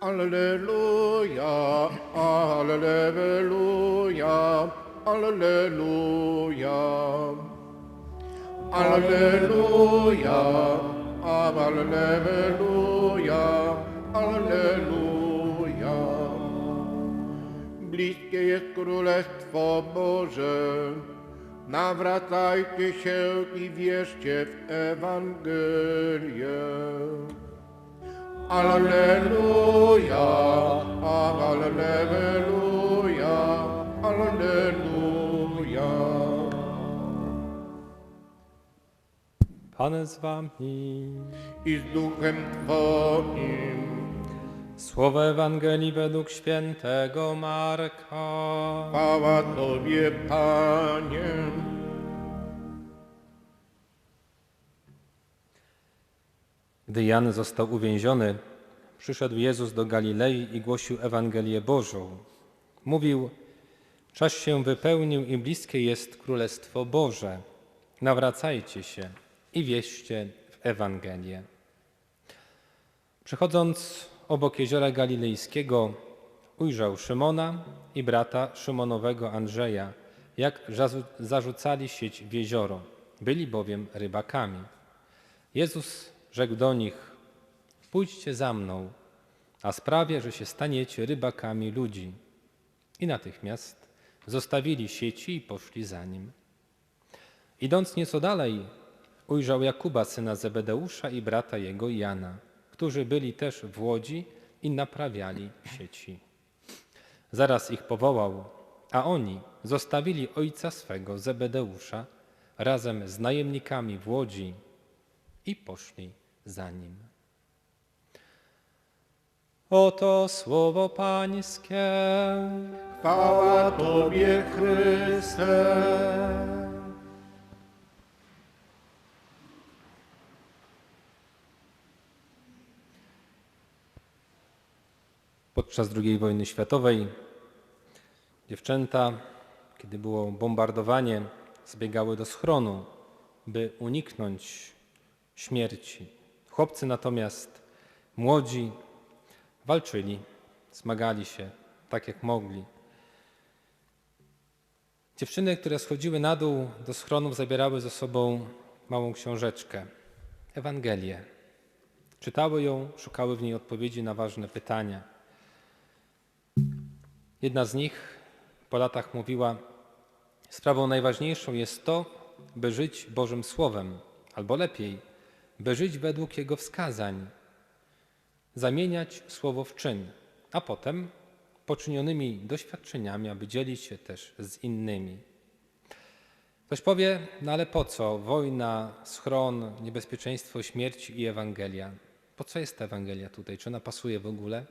Alleluja, Alleluja, Alleluja. Alleluja, Alleluja, Alleluja. Bliskie jest Królestwo Boże. Nawracajcie się i wierzcie w Ewangelię. Alleluja, Alleluja, Alleluja. Pan z wami. I z duchem Twoim. Słowo Ewangelii według świętego Marka. Chwała Tobie, Panie. Gdy Jan został uwięziony, przyszedł Jezus do Galilei i głosił Ewangelię Bożą. Mówił: Czas się wypełnił i bliskie jest Królestwo Boże. Nawracajcie się i wieście w Ewangelię. Przechodząc obok jeziora galilejskiego, ujrzał Szymona i brata Szymonowego Andrzeja, jak zarzucali sieć w jezioro. Byli bowiem rybakami. Jezus rzekł do nich: Pójdźcie za mną, a sprawię, że się staniecie rybakami ludzi. I natychmiast zostawili sieci i poszli za nim. Idąc nieco dalej, ujrzał Jakuba, syna Zebedeusza i brata jego Jana, którzy byli też w łodzi i naprawiali sieci. Zaraz ich powołał, a oni zostawili ojca swego Zebedeusza razem z najemnikami w łodzi i poszli za nim. Oto słowo Pańskie. Chwała Tobie, Chryste. Podczas II wojny światowej dziewczęta, kiedy było bombardowanie, zbiegały do schronu, by uniknąć śmierci. Chłopcy natomiast, młodzi, walczyli, zmagali się tak jak mogli. Dziewczyny, które schodziły na dół do schronów, zabierały ze sobą małą książeczkę, Ewangelię. Czytały ją, szukały w niej odpowiedzi na ważne pytania. Jedna z nich po latach mówiła: Sprawą najważniejszą jest to, by żyć Bożym Słowem, albo lepiej, by żyć według Jego wskazań, zamieniać słowo w czyn, a potem poczynionymi doświadczeniami, aby dzielić się też z innymi. Ktoś powie, no ale po co? Wojna, schron, niebezpieczeństwo śmierci i Ewangelia. Po co jest ta Ewangelia tutaj? Czy ona pasuje w ogóle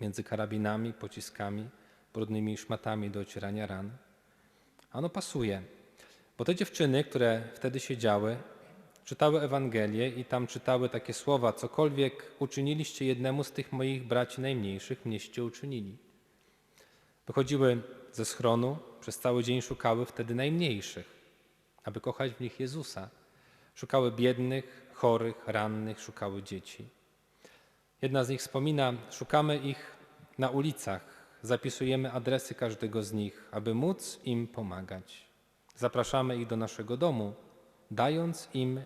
między karabinami, pociskami, brudnymi szmatami do ocierania ran? Ano pasuje, bo te dziewczyny, które wtedy siedziały, czytały Ewangelię i tam czytały takie słowa: Cokolwiek uczyniliście jednemu z tych moich braci najmniejszych, mnieście uczynili. Wychodziły ze schronu, przez cały dzień szukały wtedy najmniejszych, aby kochać w nich Jezusa. Szukały biednych, chorych, rannych, szukały dzieci. Jedna z nich wspomina: Szukamy ich na ulicach, zapisujemy adresy każdego z nich, aby móc im pomagać. Zapraszamy ich do naszego domu, dając im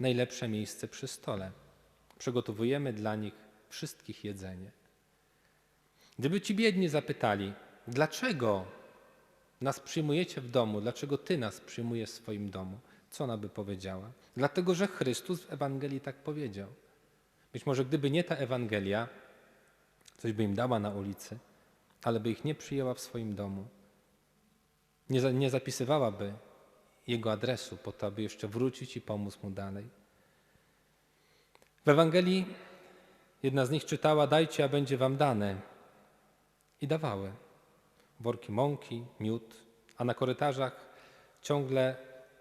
najlepsze miejsce przy stole. Przygotowujemy dla nich wszystkich jedzenie. Gdyby ci biedni zapytali, dlaczego nas przyjmujecie w domu, dlaczego Ty nas przyjmujesz w swoim domu, co ona by powiedziała? Dlatego, że Chrystus w Ewangelii tak powiedział. Być może gdyby nie ta Ewangelia, coś by im dała na ulicy, ale by ich nie przyjęła w swoim domu. Nie, nie zapisywałaby jego adresu po to, aby jeszcze wrócić i pomóc mu dalej. W Ewangelii jedna z nich czytała: Dajcie, a będzie wam dane. I dawały worki mąki, miód, a na korytarzach ciągle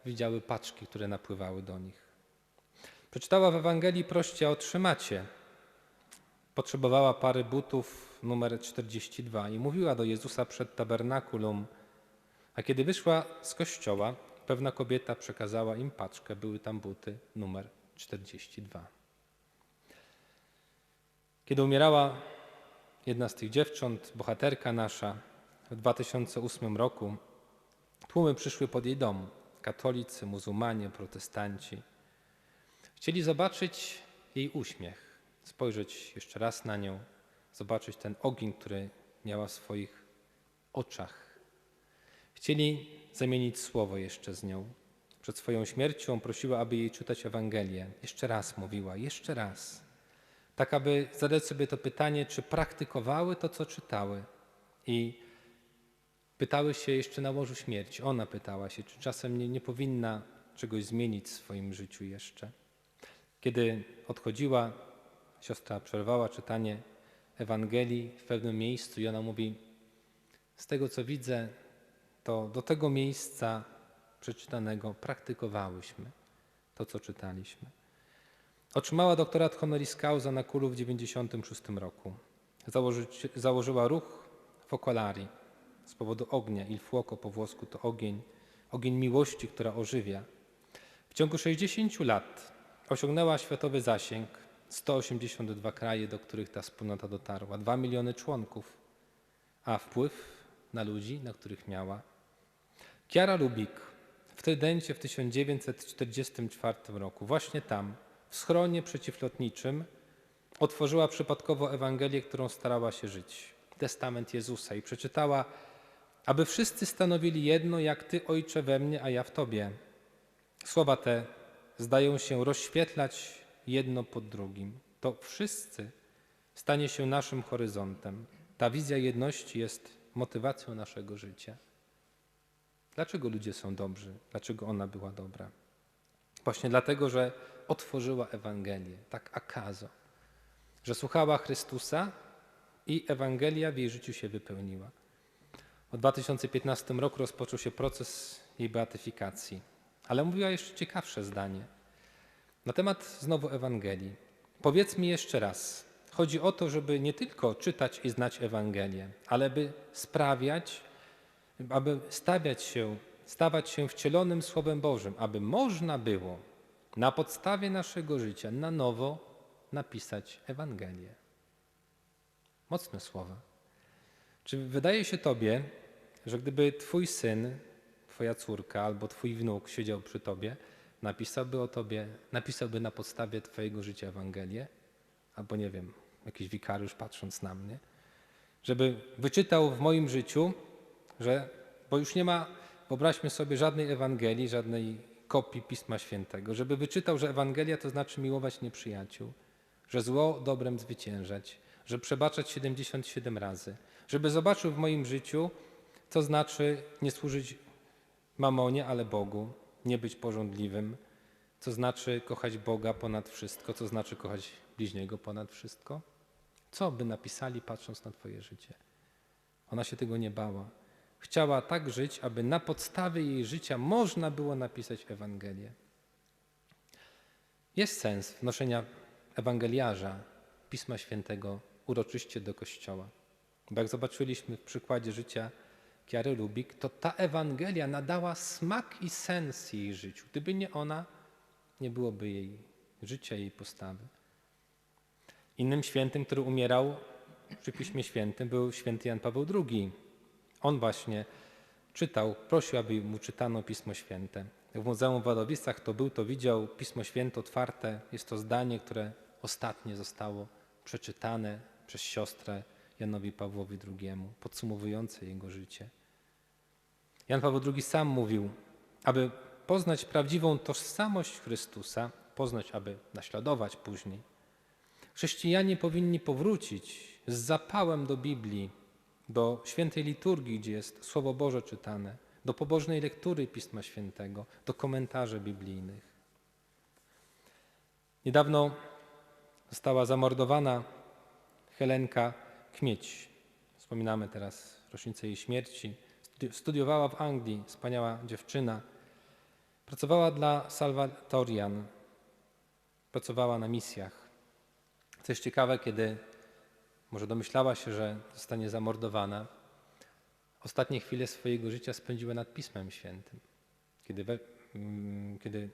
widziały paczki, które napływały do nich. Przeczytała w Ewangelii: Proście, a otrzymacie. Potrzebowała pary butów numer 42 i mówiła do Jezusa przed tabernakulum. A kiedy wyszła z kościoła, pewna kobieta przekazała im paczkę, były tam buty numer 42. Kiedy umierała jedna z tych dziewcząt, bohaterka nasza, w 2008 roku tłumy przyszły pod jej dom. Katolicy, muzułmanie, protestanci. Chcieli zobaczyć jej uśmiech, spojrzeć jeszcze raz na nią, zobaczyć ten ogień, który miała w swoich oczach. Chcieli zamienić słowo jeszcze z nią. Przed swoją śmiercią prosiła, aby jej czytać Ewangelię. Jeszcze raz mówiła, jeszcze raz. Tak, aby zadać sobie to pytanie, czy praktykowały to, co czytały. I pytały się jeszcze na łożu śmierci. Ona pytała się, czy czasem nie, nie powinna czegoś zmienić w swoim życiu jeszcze. Kiedy odchodziła, siostra przerwała czytanie Ewangelii w pewnym miejscu i ona mówi: Z tego co widzę, to do tego miejsca przeczytanego praktykowałyśmy to, co czytaliśmy. Otrzymała doktorat honoris causa na Kulu w 1996 roku. Założy, założyła ruch Focolari z powodu ognia. Il fuoco po włosku to ogień, ogień miłości, która ożywia. W ciągu 60 lat osiągnęła światowy zasięg 182 kraje, do których ta wspólnota dotarła, 2 miliony członków, a wpływ na ludzi, na których miała. Kiara Lubik w Trydencie w 1944 roku, właśnie tam, w schronie przeciwlotniczym, otworzyła przypadkowo Ewangelię, którą starała się żyć, testament Jezusa i przeczytała, aby wszyscy stanowili jedno, jak Ty, Ojcze, we mnie, a ja w Tobie. Słowa te zdają się rozświetlać jedno pod drugim. To wszyscy stanie się naszym horyzontem. Ta wizja jedności jest motywacją naszego życia. Dlaczego ludzie są dobrzy? Dlaczego ona była dobra? Właśnie dlatego, że otworzyła Ewangelię, tak akazo, że słuchała Chrystusa i Ewangelia w jej życiu się wypełniła. W 2015 roku rozpoczął się proces jej beatyfikacji, ale mówiła jeszcze ciekawsze zdanie na temat znowu Ewangelii. Powiedz mi jeszcze raz, chodzi o to, żeby nie tylko czytać i znać Ewangelię, ale by sprawiać, aby stawiać się, stawać się wcielonym Słowem Bożym, aby można było na podstawie naszego życia na nowo napisać Ewangelię. Mocne słowa. Czy wydaje się Tobie, że gdyby Twój syn, Twoja córka albo Twój wnuk siedział przy Tobie, napisałby o Tobie, napisałby na podstawie Twojego życia Ewangelię? Albo nie wiem, jakiś wikariusz patrząc na mnie, żeby wyczytał w moim życiu, że, bo już nie ma, wyobraźmy sobie, żadnej Ewangelii, żadnej kopii Pisma Świętego, żeby wyczytał, że Ewangelia to znaczy miłować nieprzyjaciół, że zło dobrem zwyciężać, że przebaczać 77 razy, żeby zobaczył w moim życiu, co znaczy nie służyć mamonie, ale Bogu, nie być porządliwym, co znaczy kochać Boga ponad wszystko, co znaczy kochać bliźniego ponad wszystko. Co by napisali, patrząc na Twoje życie? Ona się tego nie bała. Chciała tak żyć, aby na podstawie jej życia można było napisać Ewangelię. Jest sens wnoszenia ewangeliarza Pisma Świętego uroczyście do kościoła. Bo jak zobaczyliśmy w przykładzie życia Kiary Lubik, to ta Ewangelia nadała smak i sens jej życiu. Gdyby nie ona, nie byłoby jej życia, jej postawy. Innym świętym, który umierał przy Piśmie Świętym, był święty Jan Paweł II. On właśnie czytał, prosił, aby mu czytano Pismo Święte. W Muzeum w Wadowicach to był, to widział Pismo Święte otwarte. Jest to zdanie, które ostatnie zostało przeczytane przez siostrę Janowi Pawłowi II, podsumowujące jego życie. Jan Paweł II sam mówił, aby poznać prawdziwą tożsamość Chrystusa, poznać, aby naśladować później, chrześcijanie powinni powrócić z zapałem do Biblii, do świętej liturgii, gdzie jest Słowo Boże czytane, do pobożnej lektury Pisma Świętego, do komentarzy biblijnych. Niedawno została zamordowana Helenka Kmieć. Wspominamy teraz rocznicę jej śmierci. Studiowała w Anglii, wspaniała dziewczyna. Pracowała dla Salvatorian, pracowała na misjach. Co jest ciekawe, kiedy może domyślała się, że zostanie zamordowana, ostatnie chwile swojego życia spędziła nad Pismem Świętym. Kiedy, we, mm, kiedy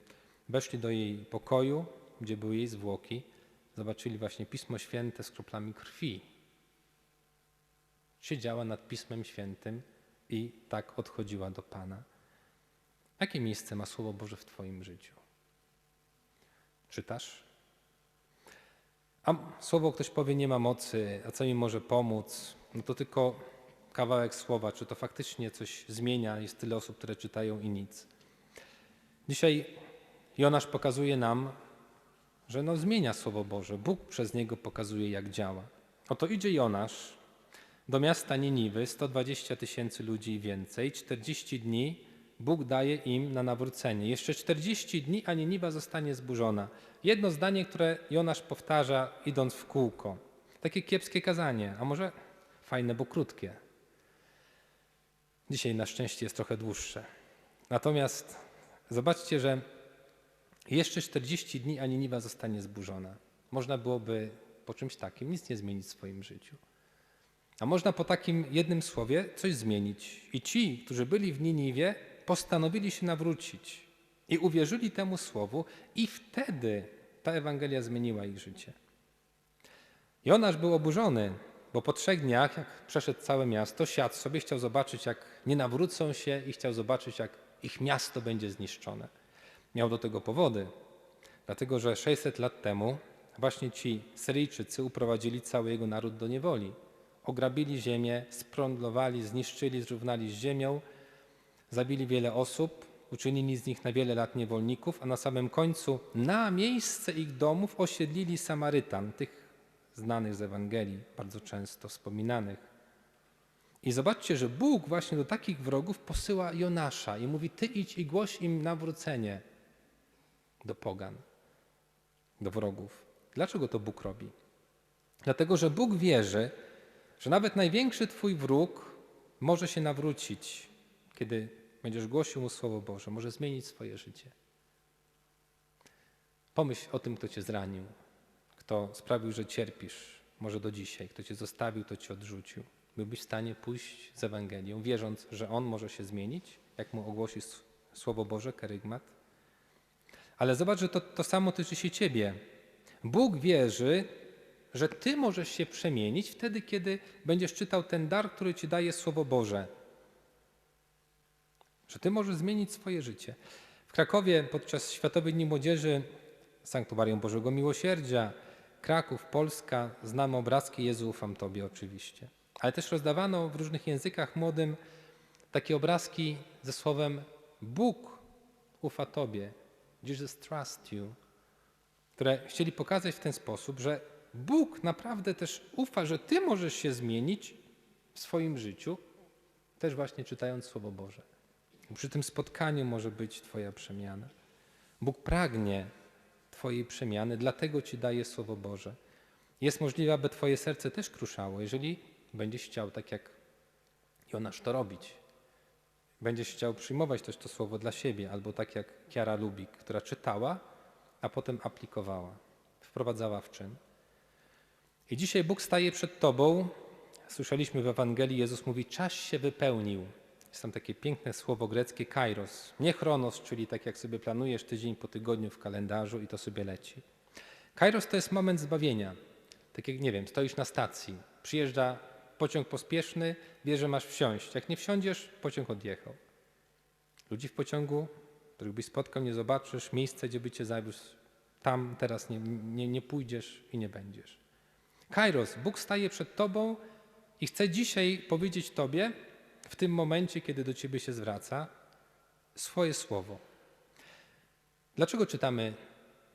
weszli do jej pokoju, gdzie były jej zwłoki, zobaczyli właśnie Pismo Święte z kroplami krwi. Siedziała nad Pismem Świętym i tak odchodziła do Pana. Jakie miejsce ma Słowo Boże w Twoim życiu? Czytasz? A słowo ktoś powie, nie ma mocy, a co mi może pomóc? No to tylko kawałek słowa, czy to faktycznie coś zmienia? Jest tyle osób, które czytają i nic. Dzisiaj Jonasz pokazuje nam, że no zmienia Słowo Boże. Bóg przez niego pokazuje, jak działa. Oto idzie Jonasz do miasta Niniwy, 120 tysięcy ludzi i więcej, 40 dni Bóg daje im na nawrócenie. Jeszcze 40 dni, a Niniwa zostanie zburzona. Jedno zdanie, które Jonasz powtarza, idąc w kółko. Takie kiepskie kazanie, a może fajne, bo krótkie. Dzisiaj na szczęście jest trochę dłuższe. Natomiast zobaczcie, że jeszcze 40 dni, a Niniwa zostanie zburzona. Można byłoby po czymś takim nic nie zmienić w swoim życiu. A można po takim jednym słowie coś zmienić. I ci, którzy byli w Niniwie, postanowili się nawrócić i uwierzyli temu słowu, i wtedy ta Ewangelia zmieniła ich życie. Jonasz był oburzony, bo po trzech dniach, jak przeszedł całe miasto, siadł sobie, chciał zobaczyć, jak nie nawrócą się i chciał zobaczyć, jak ich miasto będzie zniszczone. Miał do tego powody, dlatego że 600 lat temu właśnie ci Syryjczycy uprowadzili cały jego naród do niewoli. Ograbili ziemię, sprądlowali, zniszczyli, zrównali z ziemią, zabili wiele osób, uczynili z nich na wiele lat niewolników, a na samym końcu na miejsce ich domów osiedlili Samarytan, tych znanych z Ewangelii, bardzo często wspominanych. I zobaczcie, że Bóg właśnie do takich wrogów posyła Jonasza i mówi: Ty idź i głoś im nawrócenie do pogan, do wrogów. Dlaczego to Bóg robi? Dlatego, że Bóg wierzy, że nawet największy Twój wróg może się nawrócić, kiedy będziesz głosił mu Słowo Boże, może zmienić swoje życie. Pomyśl o tym, kto Cię zranił, kto sprawił, że cierpisz, może do dzisiaj, kto Cię zostawił, kto Cię odrzucił. Byłbyś w stanie pójść z Ewangelią, wierząc, że On może się zmienić, jak mu ogłosisz Słowo Boże, kerygmat? Ale zobacz, że to, to samo tyczy się Ciebie. Bóg wierzy, że Ty możesz się przemienić wtedy, kiedy będziesz czytał ten dar, który Ci daje Słowo Boże. Że Ty możesz zmienić swoje życie. W Krakowie podczas Światowych Dni Młodzieży Sanktuarium Bożego Miłosierdzia, Kraków, Polska, znamy obrazki Jezu, ufam Tobie oczywiście. Ale też rozdawano w różnych językach młodym takie obrazki ze słowem Bóg ufa Tobie, Jesus trust you, które chcieli pokazać w ten sposób, że Bóg naprawdę też ufa, że Ty możesz się zmienić w swoim życiu, też właśnie czytając Słowo Boże. Przy tym spotkaniu może być Twoja przemiana. Bóg pragnie Twojej przemiany, dlatego Ci daje Słowo Boże. Jest możliwe, aby Twoje serce też kruszało, jeżeli będziesz chciał, tak jak Jonasz to robić. Będziesz chciał przyjmować też to słowo dla siebie, albo tak jak Kiara Lubik, która czytała, a potem aplikowała, wprowadzała w czyn. I dzisiaj Bóg staje przed Tobą. Słyszeliśmy w Ewangelii, Jezus mówi: Czas się wypełnił. Jest tam takie piękne słowo greckie kairos. Nie chronos, czyli tak jak sobie planujesz tydzień po tygodniu w kalendarzu i to sobie leci. Kairos to jest moment zbawienia. Tak jak, nie wiem, stoisz na stacji, przyjeżdża pociąg pospieszny, wie, że masz wsiąść. Jak nie wsiądziesz, pociąg odjechał. Ludzi w pociągu, których byś spotkał, nie zobaczysz, miejsce, gdzie by cię zawiózł, tam teraz nie, nie, nie pójdziesz i nie będziesz. Kairos, Bóg staje przed tobą i chce dzisiaj powiedzieć tobie, w tym momencie, kiedy do ciebie się zwraca, swoje słowo. Dlaczego czytamy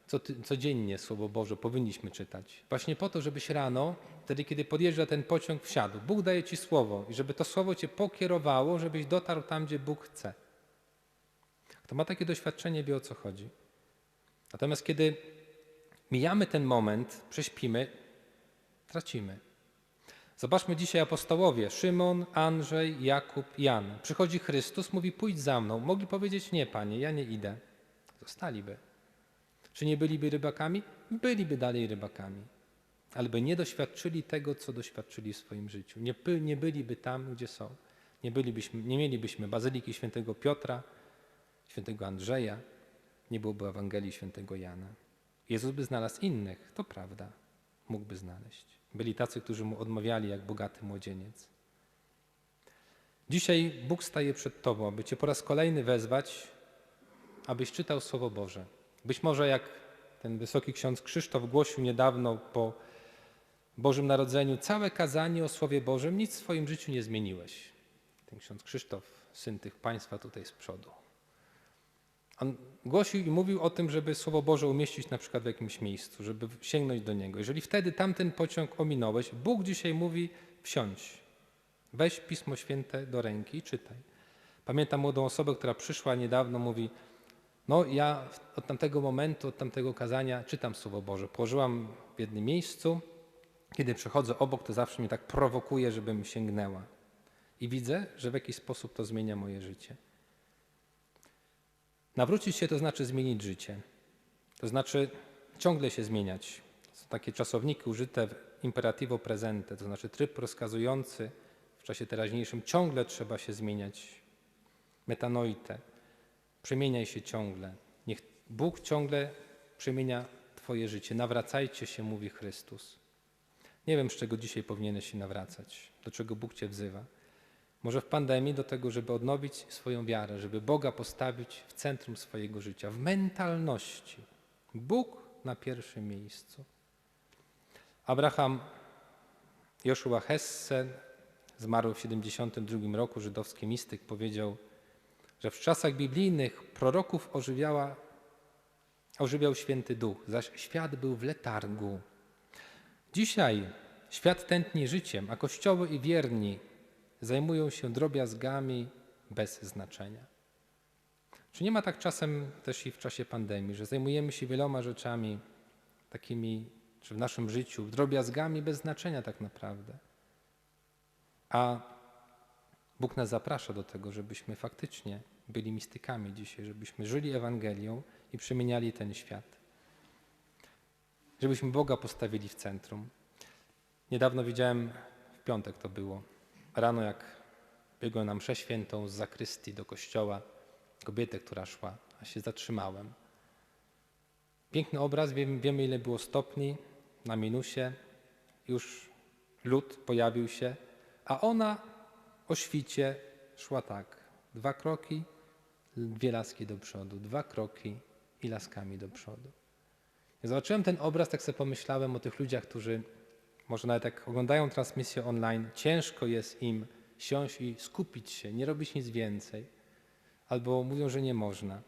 co, codziennie Słowo Boże? Powinniśmy czytać. Właśnie po to, żebyś rano, wtedy kiedy podjeżdża ten pociąg, wsiadł. Bóg daje ci słowo i żeby to słowo cię pokierowało, żebyś dotarł tam, gdzie Bóg chce. Kto ma takie doświadczenie, wie o co chodzi. Natomiast kiedy mijamy ten moment, prześpimy, tracimy. Zobaczmy dzisiaj apostołowie, Szymon, Andrzej, Jakub, Jan. Przychodzi Chrystus, mówi pójdź za mną. Mogli powiedzieć nie, panie, ja nie idę. Zostaliby. Czy nie byliby rybakami? Byliby dalej rybakami. Ale by nie doświadczyli tego, co doświadczyli w swoim życiu. Nie, by, nie byliby tam, gdzie są. Nie, bylibyśmy, nie mielibyśmy bazyliki świętego Piotra, świętego Andrzeja, nie byłoby Ewangelii świętego Jana. Jezus by znalazł innych, to prawda, mógłby znaleźć. Byli tacy, którzy mu odmawiali jak bogaty młodzieniec. Dzisiaj Bóg staje przed Tobą, aby Cię po raz kolejny wezwać, abyś czytał Słowo Boże. Być może jak ten wysoki ksiądz Krzysztof głosił niedawno po Bożym Narodzeniu całe kazanie o Słowie Bożym, nic w swoim życiu nie zmieniłeś. Ten ksiądz Krzysztof, syn tych państwa tutaj z przodu. On głosił i mówił o tym, żeby Słowo Boże umieścić na przykład w jakimś miejscu, żeby sięgnąć do niego. Jeżeli wtedy tamten pociąg ominąłeś, Bóg dzisiaj mówi wsiądź, weź Pismo Święte do ręki i czytaj. Pamiętam młodą osobę, która przyszła niedawno, mówi, no ja od tamtego momentu, od tamtego kazania czytam Słowo Boże. Położyłam w jednym miejscu, kiedy przechodzę obok, to zawsze mnie tak prowokuje, żebym sięgnęła. I widzę, że w jakiś sposób to zmienia moje życie. Nawrócić się to znaczy zmienić życie. To znaczy ciągle się zmieniać. Są takie czasowniki użyte w imperativo presente, to znaczy tryb rozkazujący w czasie teraźniejszym. Ciągle trzeba się zmieniać. Metanoite. Przemieniaj się ciągle. Niech Bóg ciągle przemienia Twoje życie. Nawracajcie się, mówi Chrystus. Nie wiem, z czego dzisiaj powinieneś się nawracać, do czego Bóg Cię wzywa. Może w pandemii do tego, żeby odnowić swoją wiarę, żeby Boga postawić w centrum swojego życia, w mentalności. Bóg na pierwszym miejscu. Abraham Joshua Hesse, zmarły w 72 roku, żydowski mistyk, powiedział, że w czasach biblijnych proroków ożywiała, ożywiał święty duch, zaś świat był w letargu. Dzisiaj świat tętni życiem, a kościoły i wierni zajmują się drobiazgami bez znaczenia. Czy nie ma tak czasem też i w czasie pandemii, że zajmujemy się wieloma rzeczami takimi, czy w naszym życiu, drobiazgami bez znaczenia tak naprawdę? A Bóg nas zaprasza do tego, żebyśmy faktycznie byli mistykami dzisiaj, żebyśmy żyli Ewangelią i przemieniali ten świat. Żebyśmy Boga postawili w centrum. Niedawno widziałem, w piątek to było, rano jak biegłem na mszę świętą z zakrystii do kościoła, kobietę, która szła, a się zatrzymałem. Piękny obraz, wiemy, wiemy ile było stopni, na minusie, już lód pojawił się, a ona o świcie szła tak, dwa kroki, dwie laski do przodu, dwa kroki i laskami do przodu. Zobaczyłem ten obraz, tak sobie pomyślałem o tych ludziach, którzy może nawet jak oglądają transmisję online, ciężko jest im siąść i skupić się, nie robić nic więcej. Albo mówią, że nie można.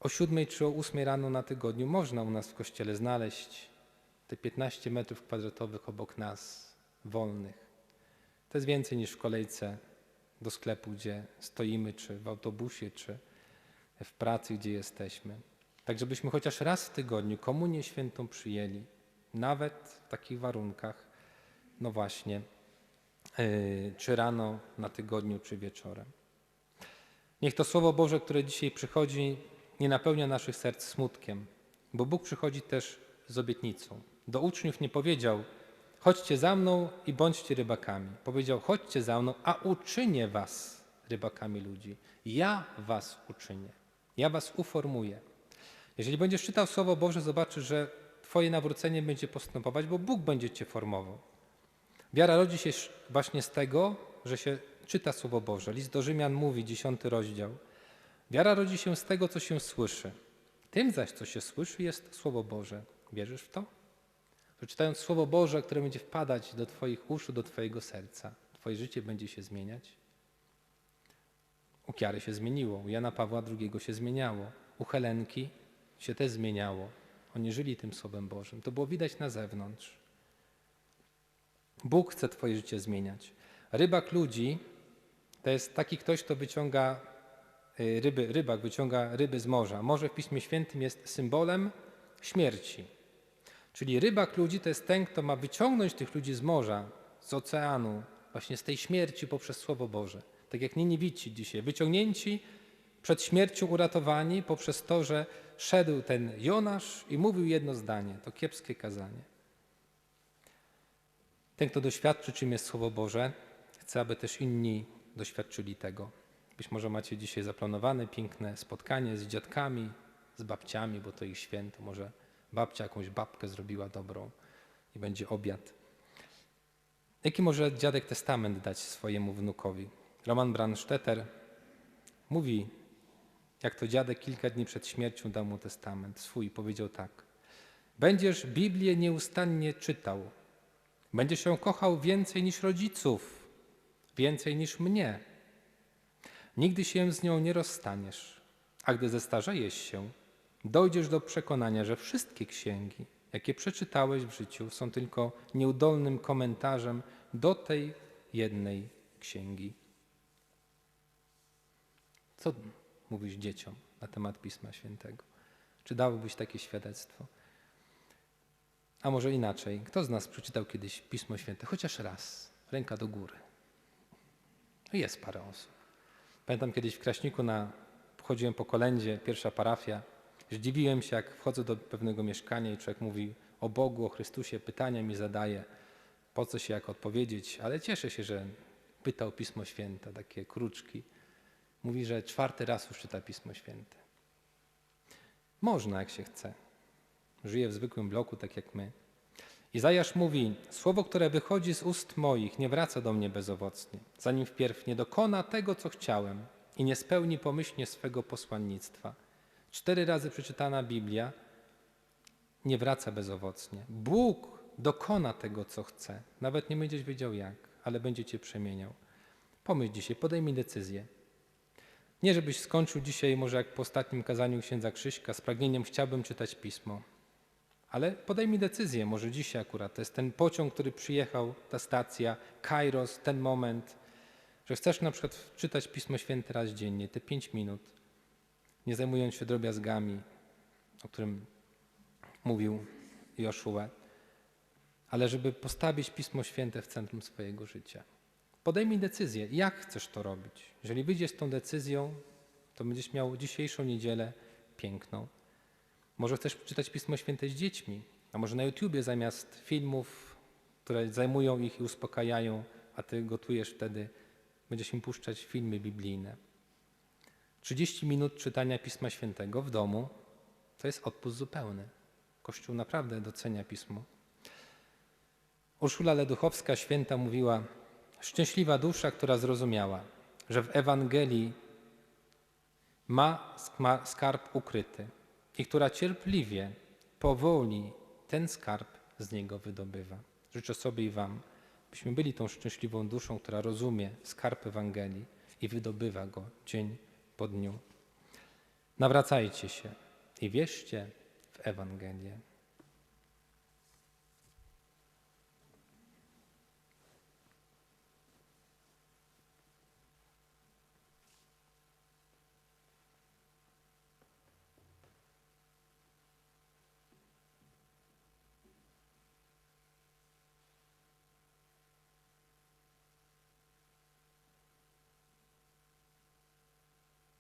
O siódmej czy o ósmej rano na tygodniu można u nas w kościele znaleźć te 15 metrów kwadratowych obok nas, wolnych. To jest więcej niż w kolejce do sklepu, gdzie stoimy, czy w autobusie, czy w pracy, gdzie jesteśmy. Tak, żebyśmy chociaż raz w tygodniu komunię świętą przyjęli, nawet w takich warunkach, no właśnie, yy, czy rano na tygodniu, czy wieczorem. Niech to Słowo Boże, które dzisiaj przychodzi, nie napełnia naszych serc smutkiem, bo Bóg przychodzi też z obietnicą. Do uczniów nie powiedział, chodźcie za mną i bądźcie rybakami. Powiedział, chodźcie za mną, a uczynię was rybakami ludzi. Ja was uczynię. Ja was uformuję. Jeżeli będziesz czytał Słowo Boże, zobaczysz, że Twoje nawrócenie będzie postępować, bo Bóg będzie Cię formował. Wiara rodzi się właśnie z tego, że się czyta Słowo Boże. List do Rzymian mówi, dziesiąty rozdział. Wiara rodzi się z tego, co się słyszy. Tym zaś, co się słyszy, jest Słowo Boże. Wierzysz w to? Że czytając Słowo Boże, które będzie wpadać do Twoich uszu, do Twojego serca, Twoje życie będzie się zmieniać? U Kiary się zmieniło, u Jana Pawła II się zmieniało, u Helenki się też zmieniało. Oni żyli tym Słowem Bożym. To było widać na zewnątrz. Bóg chce Twoje życie zmieniać. Rybak ludzi to jest taki ktoś, kto wyciąga y, ryby, rybak wyciąga ryby z morza. Morze w Piśmie Świętym jest symbolem śmierci. Czyli rybak ludzi to jest ten, kto ma wyciągnąć tych ludzi z morza, z oceanu, właśnie z tej śmierci poprzez Słowo Boże. Tak jak Niniwici dzisiaj, wyciągnięci przed śmiercią uratowani poprzez to, że szedł ten Jonasz i mówił jedno zdanie. To kiepskie kazanie. Ten, kto doświadczy, czym jest Słowo Boże, chce, aby też inni doświadczyli tego. Być może macie dzisiaj zaplanowane piękne spotkanie z dziadkami, z babciami, bo to ich święto. Może babcia jakąś babkę zrobiła dobrą i będzie obiad. Jaki może dziadek testament dać swojemu wnukowi? Roman Brandstetter mówi, jak to dziadek kilka dni przed śmiercią dał mu testament swój. Powiedział tak. Będziesz Biblię nieustannie czytał. Będziesz ją kochał więcej niż rodziców, więcej niż mnie. Nigdy się z nią nie rozstaniesz, a gdy zestarzejesz się, dojdziesz do przekonania, że wszystkie księgi, jakie przeczytałeś w życiu, są tylko nieudolnym komentarzem do tej jednej księgi. Co mówisz dzieciom na temat Pisma Świętego? Czy dałbyś takie świadectwo? A może inaczej, kto z nas przeczytał kiedyś Pismo Święte? Chociaż raz. Ręka do góry. No jest parę osób. Pamiętam kiedyś w Kraśniku na, chodziłem po kolędzie, pierwsza parafia. Zdziwiłem się, jak wchodzę do pewnego mieszkania i człowiek mówi o Bogu, o Chrystusie, pytania mi zadaje, po co się jak odpowiedzieć, ale cieszę się, że pytał Pismo Święte, takie kruczki. Mówi, że czwarty raz już czyta Pismo Święte. Można, jak się chce. Żyje w zwykłym bloku, tak jak my. Izajasz mówi: Słowo, które wychodzi z ust moich, nie wraca do mnie bezowocnie, zanim wpierw nie dokona tego, co chciałem i nie spełni pomyślnie swego posłannictwa. Cztery razy przeczytana Biblia nie wraca bezowocnie. Bóg dokona tego, co chce. Nawet nie będziesz wiedział jak, ale będzie cię przemieniał. Pomyśl dzisiaj, podejmij decyzję. Nie, żebyś skończył dzisiaj, może jak po ostatnim kazaniu księdza Krzyśka, z pragnieniem chciałbym czytać pismo. Ale podejmij decyzję, może dzisiaj akurat. To jest ten pociąg, który przyjechał, ta stacja, Kairos, ten moment, że chcesz na przykład czytać Pismo Święte raz dziennie, te pięć minut, nie zajmując się drobiazgami, o którym mówił Joshua, ale żeby postawić Pismo Święte w centrum swojego życia. Podejmij decyzję, jak chcesz to robić. Jeżeli wyjdziesz z tą decyzją, to będziesz miał dzisiejszą niedzielę piękną. Może chcesz czytać Pismo Święte z dziećmi, a może na YouTubie zamiast filmów, które zajmują ich i uspokajają, a ty gotujesz wtedy, będziesz im puszczać filmy biblijne. 30 minut czytania Pisma Świętego w domu to jest odpust zupełny. Kościół naprawdę docenia Pismo. Urszula Leduchowska, święta, mówiła: Szczęśliwa dusza, która zrozumiała, że w Ewangelii ma skarb ukryty i która cierpliwie, powoli ten skarb z niego wydobywa. Życzę sobie i Wam, byśmy byli tą szczęśliwą duszą, która rozumie skarb Ewangelii i wydobywa go dzień po dniu. Nawracajcie się i wierzcie w Ewangelię.